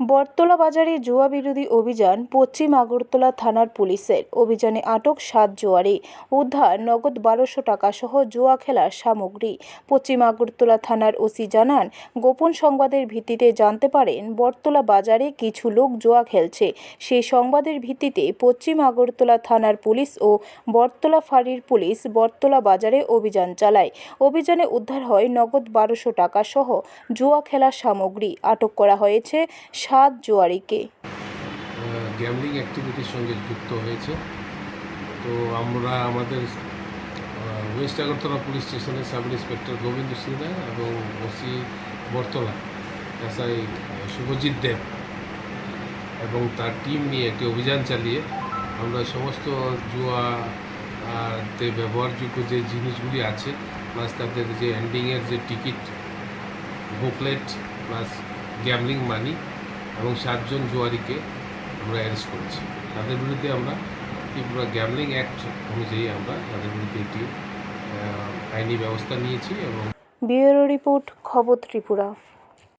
বটতলা বাজারে জুয়া বিরোধী অভিযান পশ্চিম আগরতলা থানার পুলিশের। অভিযানে আটক সাত জুয়ারি। উদ্ধার নগদ বারোশো টাকা সহ জুয়া খেলার সামগ্রী। পশ্চিম আগরতলা থানার ওসি জানান, গোপন সংবাদের ভিত্তিতে জানতে পারেন, বটতলা বাজারে কিছু লোক জুয়া খেলছে। সেই সংবাদের ভিত্তিতে পশ্চিম আগরতলা থানার পুলিশ ও বটতলা ফাঁড়ির পুলিশ বটতলা বাজারে অভিযান চালায়। অভিযানে উদ্ধার হয় নগদ বারোশো টাকা সহ জুয়া খেলার সামগ্রী। আটক করা হয়েছে সাত জুয়ারিকে। গ্যামলিং অ্যাক্টিভিটির সঙ্গে যুক্ত হয়েছে। তো আমরা আমাদের ওয়েস্ট আগরতলা পুলিশ স্টেশনের সাব ইন্সপেক্টর গোবিন্দ সিনহা এবং ওসি বর্তলা এসআই শুভজিৎ দেব এবং তার টিম নিয়ে একটি অভিযান চালিয়ে আমরা সমস্ত জুয়া তে ব্যবহারযোগ্য যে জিনিসগুলি আছে প্লাস তাদের যে এন্ডিংয়ের যে ticket booklet plus gambling money এবং সাতজন জুয়ারিকে আমরা অ্যারেস্ট করেছি। তাদের বিরুদ্ধে আমরা ত্রিপুরা গ্যামলিং অ্যাক্ট অনুযায়ী আমরা তাদের বিরুদ্ধে একটি আইনি ব্যবস্থা নিয়েছি এবং ব্যুরো রিপোর্ট, খবর ত্রিপুরা।